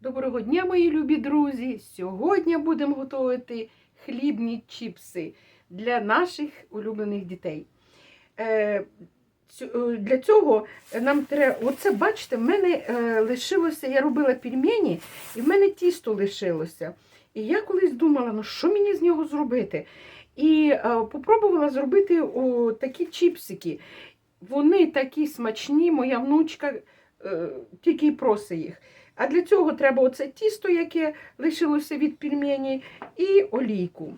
Доброго дня, мої любі друзі! Сьогодні будемо готувати хлібні чіпси для наших улюблених дітей. Е, е, Для цього нам треба, оце бачите, в мене е, лишилося, я робила пельмені, і в мене тісто лишилося. І я колись думала, ну що мені з нього зробити? І попробувала зробити о, такі чіпсики. Вони такі смачні, моя внучка тільки й просить їх. А для цього треба оце тісто, яке лишилося від пельмені, і олійку.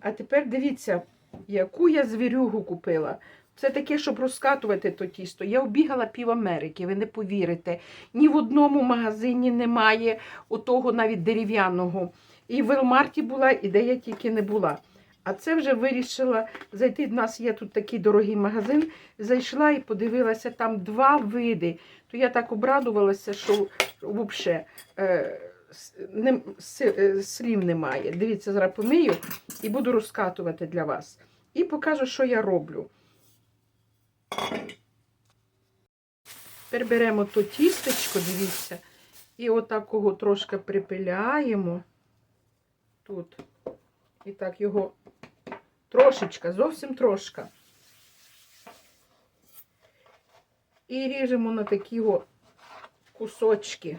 А тепер дивіться, яку я звірюгу купила. Це таке, щоб розкатувати то тісто. Я обігала пів Америки, ви не повірите. Ні в одному магазині немає отого навіть дерев'яного. І в Велмарті була, і де я тільки не була. А це вже вирішила зайти. В нас є тут такий дорогий магазин. Зайшла і подивилася там два види. То я так обрадувалася, що взагалі е, не, е, слів немає. Дивіться, зараз помию і буду розкатувати для вас. І покажу, що я роблю. Тепер беремо то тістечко, дивіться, і отакого трошки припиляємо тут. І так його трошечка, зовсім трошка. І ріжемо на такі кусочки.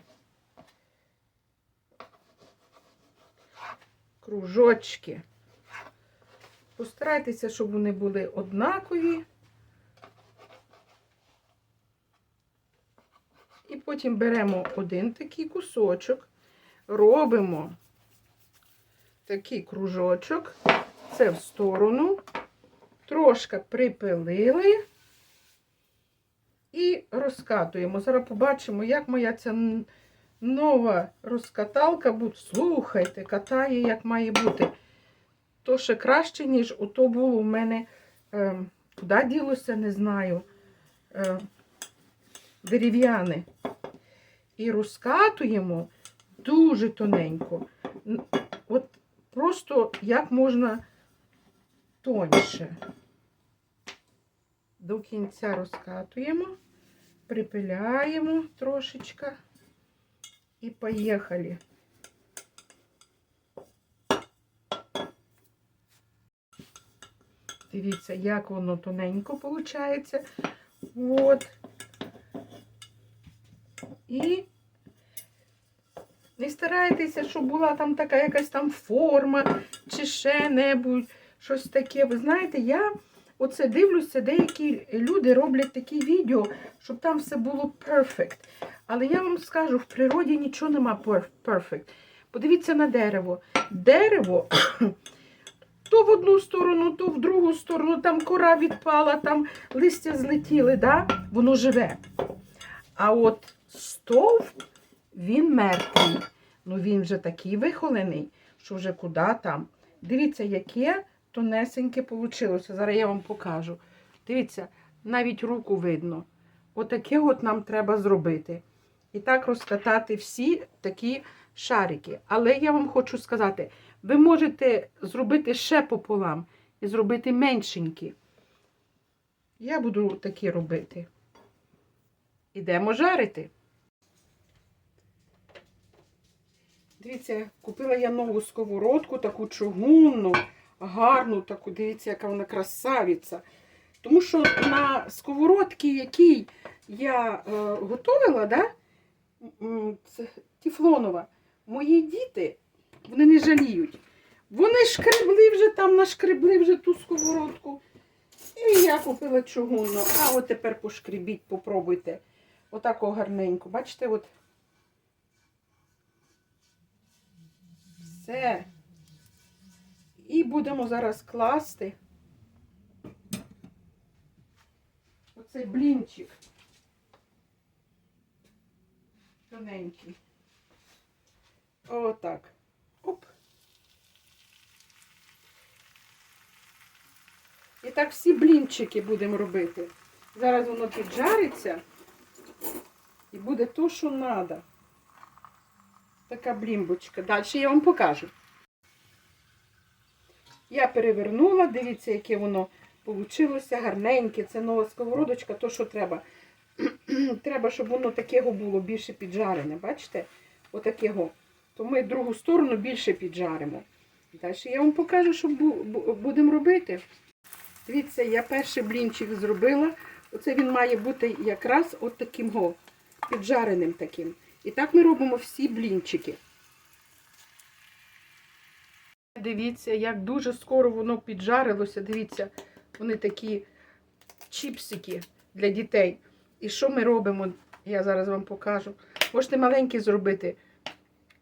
Кружочки. Постарайтеся, щоб вони були однакові. І потім беремо один такий кусочок, робимо такий кружочок, це в сторону, трошки припилили і розкатуємо. Зараз побачимо, як моя ця нова розкаталка буде. Слухайте, катає, як має бути. То ще краще, ніж ото було у мене. Е, куди ділося, не знаю. Е, дерев'яне. І розкатуємо дуже тоненько. От просто як можна тоньше. До кінця розкатуємо, припиляємо трошечки і поїхали. Дивіться, як воно тоненько виходить. От. І старайтеся, щоб була там така якась там форма чи ще небудь, щось таке. Ви знаєте, я оце дивлюся, деякі люди роблять такі відео, щоб там все було perfect. Але я вам скажу, в природі нічого нема перф- perfect. Подивіться на дерево. Дерево то в одну сторону, то в другу сторону, там кора відпала, там листя злетіли, да? воно живе. А от стовп, він мертвий. Ну він вже такий вихолений, що вже куди там. Дивіться, яке тонесеньке вийшло. Зараз я вам покажу. Дивіться, навіть руку видно. Отаке от нам треба зробити. І так розкатати всі такі шарики. Але я вам хочу сказати, ви можете зробити ще пополам і зробити меншенькі. Я буду такі робити. Ідемо жарити. Дивіться, купила я нову сковородку, таку чугунну, гарну, таку, дивіться, яка вона красавиця. Тому що на сковородці, якій я е, готувала, да, тефлонова, мої діти, вони не жаліють. Вони шкребли вже там, нашкребли вже ту сковородку. І я купила чугунну. А от тепер пошкребіть, попробуйте. Отако гарненько. Бачите, от. Все. І будемо зараз класти оцей блінчик. Тоненький. Отак. Оп. І так всі блінчики будемо робити. Зараз воно піджариться і буде то, що треба. Така блімбочка. Далі я вам покажу. Я перевернула, дивіться, яке воно вийшло гарненьке. Це нова сковородочка, то, що треба. треба, щоб воно таке було більше піджарене. Бачите? отакого, то ми другу сторону більше піджаримо. Далі я вам покажу, що бу- бу- будемо робити. Дивіться, я перший блінчик зробила. Оце він має бути якраз от таким го, піджареним таким. І так ми робимо всі блінчики. Дивіться, як дуже скоро воно піджарилося. Дивіться, вони такі чіпсики для дітей. І що ми робимо? Я зараз вам покажу. Можете маленькі зробити.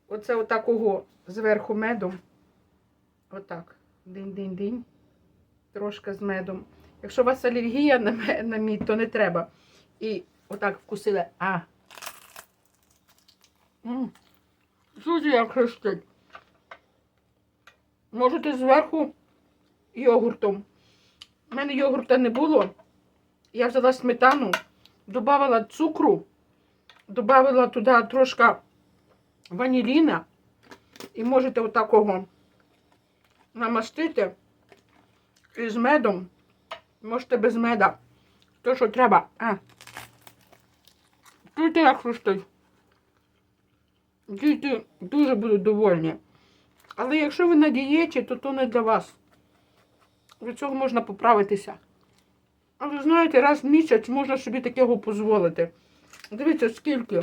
Оце отакого зверху медом. Отак. Динь-динь-динь. Трошки з медом. Якщо у вас алергія на, на мід, то не треба. І отак вкусили. А. Як хрестить. Можете зверху йогуртом. У мене йогурта не було. Я взяла сметану, додала цукру, додала туди трошки ваніліна. І можете отакого намастити і з медом. Можете без меда. То, що треба. А. Чуєте, як хрустить? Діти дуже будуть довольні. Але якщо ви на дієті, то то не для вас. Від цього можна поправитися. Але знаєте, раз в місяць можна собі такого дозволити. Дивіться, скільки.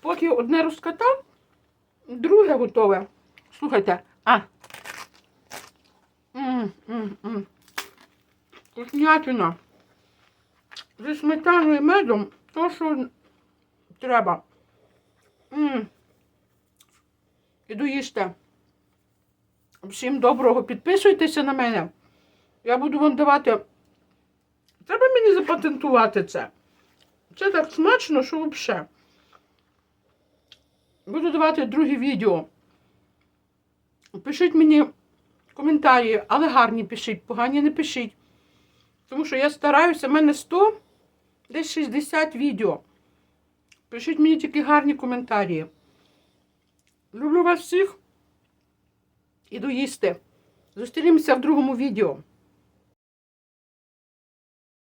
Поки одне розкатав, друге готове. Слухайте, а. Вкуснятина. Зі сметаною і медом то, що треба. М. Іду їсти. Всім доброго. Підписуйтеся на мене. Я буду вам давати. Треба мені запатентувати це. Це так смачно, що взагалі. Буду давати друге відео. Пишіть мені коментарі, але гарні пишіть, погані не пишіть. Тому що я стараюся, в мене 100, десь 60 відео. Пишіть мені тільки гарні коментарі. Люблю вас всіх. Іду їсти. Зустрінемося в другому відео.